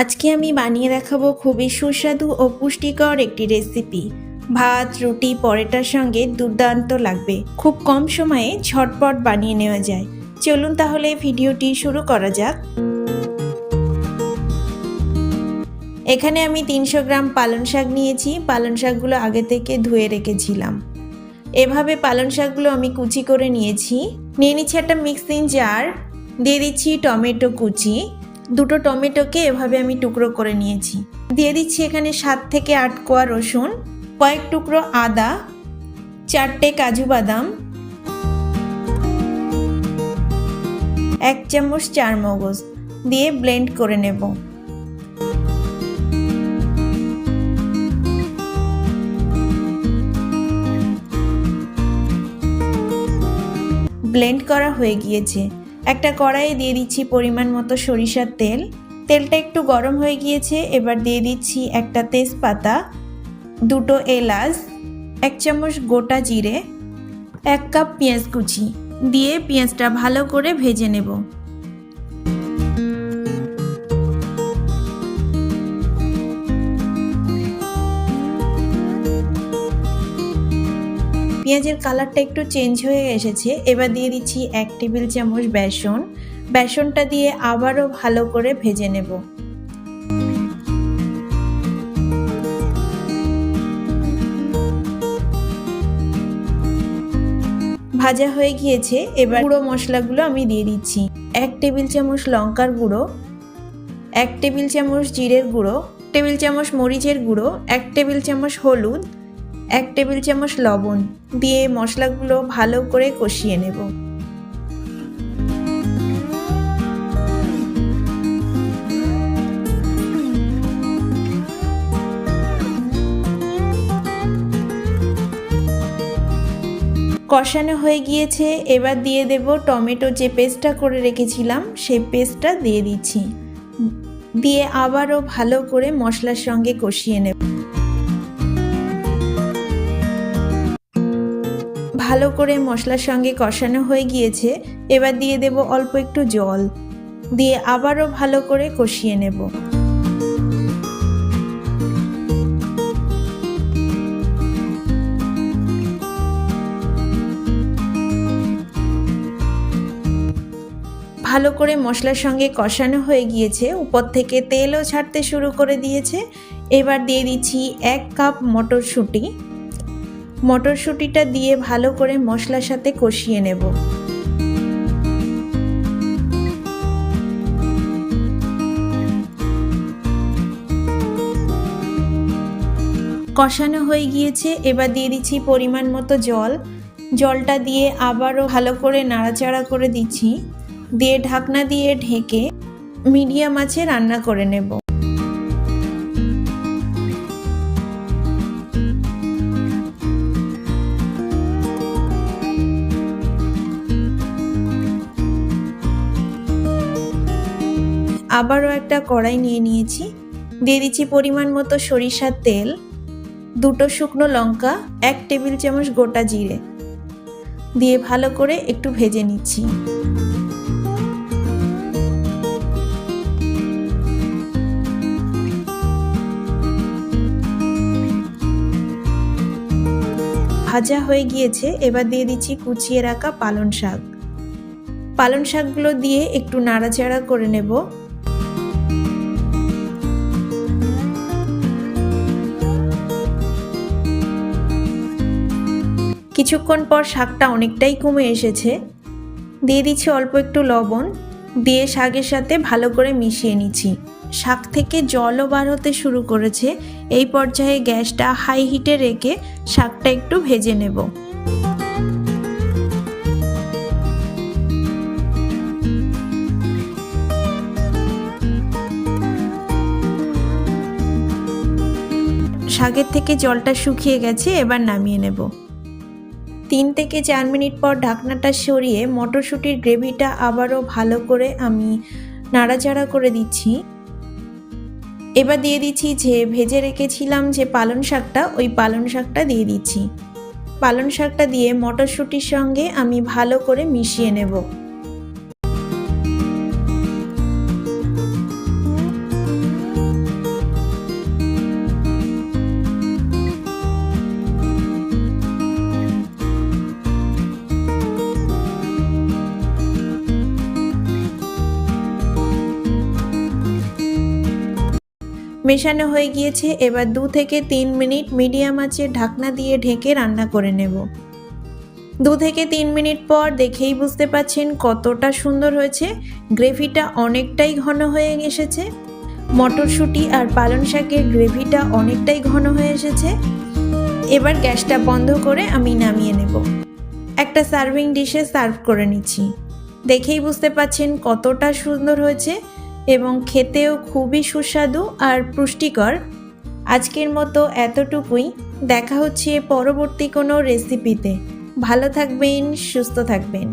আজকে আমি বানিয়ে দেখাবো খুবই সুস্বাদু ও পুষ্টিকর একটি রেসিপি ভাত, রুটি, পরোটার সঙ্গে দুর্দান্ত লাগবে। খুব কম সময়ে ঝটপট বানিয়ে নেওয়া যায়। চলুন তাহলে ভিডিওটি শুরু করা যাক। এখানে আমি তিনশো গ্রাম পালং শাক নিয়েছি। পালং শাকগুলো আগে থেকে ধুয়ে রেখেছিলাম। এভাবে পালং শাকগুলো আমি কুচি করে নিয়েছি। নিয়ে নিচ্ছি একটা মিক্সিং জার দিয়ে দিচ্ছি টমেটো কুচি। দুটো টমেটোকে এভাবে আমি টুকরো করে নিয়েছি। দিয়ে দিচ্ছি এখানে সাত থেকে আট কোয়া রসুন, কয়েক টুকরো আদা, চারটে কাজু বাদাম, এক চামচ চার মগজ দিয়ে ব্লেন্ড করে নেব। ব্লেন্ড করা হয়ে গিয়েছে। একটা কড়াইয়ে দিয়ে দিচ্ছি পরিমাণ মতো সরিষার তেল। তেলটা একটু গরম হয়ে গিয়েছে, এবার দিয়ে দিচ্ছি একটা তেজপাতা, দুটো এলাচ, এক চামচ গোটা জিরে, এক কাপ পেঁয়াজ কুচি। দিয়ে পেঁয়াজটা ভালো করে ভেজে নেব। পেঁয়াজের কালারটা একটু চেঞ্জ হয়ে এসেছে। এবার দিয়ে দিচ্ছি এক টেবিল চামচ বেসন। বেসনটা দিয়ে আবারও ভালো করে ভেজে নেব। ভাজা হয়ে গিয়েছে। এবার গুঁড়ো মশলাগুলো আমি দিয়ে দিচ্ছি। এক টেবিল চামচ লঙ্কার গুঁড়ো, এক টেবিল চামচ জিরের গুঁড়ো, টেবিল চামচ মরিচের গুঁড়ো, এক টেবিল চামচ হলুদ এক টেবিল চামচ লবণ দিয়ে মশলাগুলো ভালো করে কষিয়ে নেব। কষানো হয়ে গিয়েছে, এবার দিয়ে দেব টমেটো যে পেস্টটা করে রেখেছিলাম, সেই পেস্টটা দিয়ে দিচ্ছি। দিয়ে আবারও ভালো করে মশলার সঙ্গে কষিয়ে নেব। ভালো করে মশলার সঙ্গে কষানো হয়ে গিয়েছে, এবার দিয়ে দেব অল্প একটু জল। দিয়ে আবারও ভালো করে কষিয়ে নেব। ভালো করে মশলার সঙ্গে কষানো হয়ে গিয়েছে, উপর থেকে তেলও ছাড়তে শুরু করে দিয়েছে। এবার দিয়ে দিচ্ছি এক কাপ মটরশুঁটি। মটরশুঁটিটা দিয়ে ভালো করে মশলার সাথে কষিয়ে নেব। কষানো হয়ে গিয়েছে, এবার দিয়ে দিচ্ছি পরিমাণ মতো জল। জলটা দিয়ে আবারও ভালো করে নাড়াচাড়া করে দিচ্ছি। দিয়ে ঢাকনা দিয়ে ঢেকে মিডিয়াম আছে রান্না করে নেব। আবারও একটা কড়াই নিয়ে নিয়েছি। দিয়ে দিচ্ছি পরিমাণ মতো সরিষার তেল, দুটো শুকনো লঙ্কা, এক টেবিল চামচ গোটা জিরে। দিয়ে ভালো করে একটু ভেজে নিচ্ছি। ভাজা হয়ে গিয়েছে, এবার দিয়ে দিচ্ছি কুচিয়ে রাখা পালন শাক। পালন শাকগুলো দিয়ে একটু নাড়াচাড়া করে নেব। কিছুক্ষণ পর শাকটা অনেকটাই কমে এসেছে। দিয়ে দিচ্ছি অল্প একটু লবণ। দিয়ে শাকের সাথে ভালো করে মিশিয়ে নিচ্ছি। শাক থেকে জলও বার হতে শুরু করেছে। এই পর্যায়ে গ্যাসটা হাই হিটে রেখে শাকটা একটু ভেজে নেব। শাকের থেকে জলটা শুকিয়ে গেছে, এবার নামিয়ে নেব। তিন থেকে চার মিনিট পর ঢাকনাটা সরিয়ে মটরশুঁটির গ্রেভিটা আবারও ভালো করে আমি নাড়াচাড়া করে দিচ্ছি। এবার দিয়ে দিচ্ছি যে ভেজে রেখেছিলাম যে পালন শাকটা, ওই পালন শাকটা দিয়ে দিচ্ছি। পালন শাকটা দিয়ে মটরশুঁটির সঙ্গে আমি ভালো করে মিশিয়ে নেব। মেশানো হয়ে গিয়েছে, এবার দু থেকে তিন মিনিট মিডিয়াম আঁচে ঢাকনা দিয়ে ঢেকে রান্না করে নেব। দু থেকে তিন মিনিট পর দেখেই বুঝতে পাচ্ছেন কতটা সুন্দর হয়েছে। গ্রেভিটা অনেকটাই ঘন হয়ে এসেছে। মটরশুঁটি আর পালং শাকের গ্রেভিটা অনেকটাই ঘন হয়ে এসেছে। এবার গ্যাসটা বন্ধ করে আমি নামিয়ে নেব। একটা সার্ভিং ডিশে সার্ভ করে নিচ্ছি। দেখেই বুঝতে পাচ্ছেন কতটা সুন্দর হয়েছে। এবং খেতেও খুবই সুস্বাদু আর পুষ্টিকর। আজকের মতো এতটুকুই। দেখা হচ্ছে পরবর্তী কোনো রেসিপিতে ভালো থাকবেন, সুস্থ থাকবেন।